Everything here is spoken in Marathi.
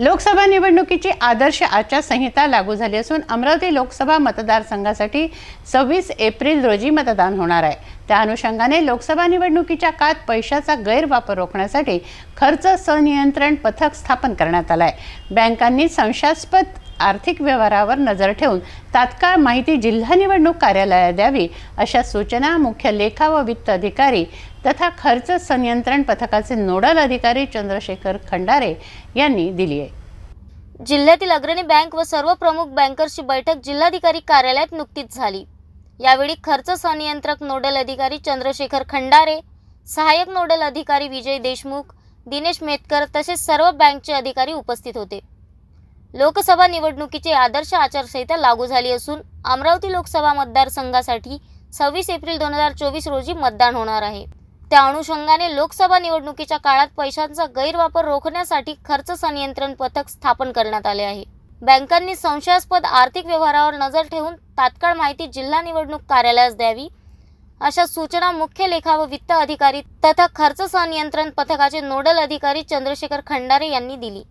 लोकसभा निवडणुकीची आदर्श आचारसंहिता लागू झाली असून अमरावती लोकसभा मतदारसंघासाठी सव्वीस एप्रिल रोजी मतदान होणार आहे. त्या अनुषंगाने लोकसभा निवडणुकीच्या काळात पैशाचा गैरवापर रोखण्यासाठी खर्च सनियंत्रण पथक स्थापन करण्यात आलं आहे बँकांनी संशयास्पद आर्थिक व्यवहारावर नजर ठेवून तात्काळ माहिती जिल्हा निवडणूक कार्यालयात द्यावी अशा सूचना मुख्य लेखा व वित्त अधिकारी तथा खर्च संनियंत्रण पथकाचे नोडल अधिकारी चंद्रशेखर खंडारे यांनी दिली आहे. जिल्ह्यातील अग्रणी बँक व सर्व प्रमुख बँकर्सची बैठक जिल्हाधिकारी कार्यालयात नुकतीच झाली. यावेळी खर्च संनियंत्रक नोडल अधिकारी चंद्रशेखर खंडारे सहाय्यक नोडल अधिकारी विजय देशमुख दिनेश मेतकर तसेच सर्व बँकचे अधिकारी उपस्थित होते. लोकसभा निवडणुकीची आदर्श आचारसंहिता लागू झाली असून अमरावती लोकसभा मतदारसंघासाठी सव्वीस एप्रिल दोन हजार चोवीस रोजी मतदान होणार आहे. त्या अनुषंगाने लोकसभा निवडणुकीच्या काळात पैशांचा गैरवापर रोखण्यासाठी खर्च संनियंत्रण पथक स्थापन करण्यात आले आहे. बँकांनी संशयास्पद आर्थिक व्यवहारावर नजर ठेवून तात्काळ माहिती जिल्हा निवडणूक कार्यालयास द्यावी अशा सूचना मुख्य लेखा व वित्त अधिकारी तथा खर्च संनियंत्रण पथकाचे नोडल अधिकारी चंद्रशेखर खंडारे यांनी दिली.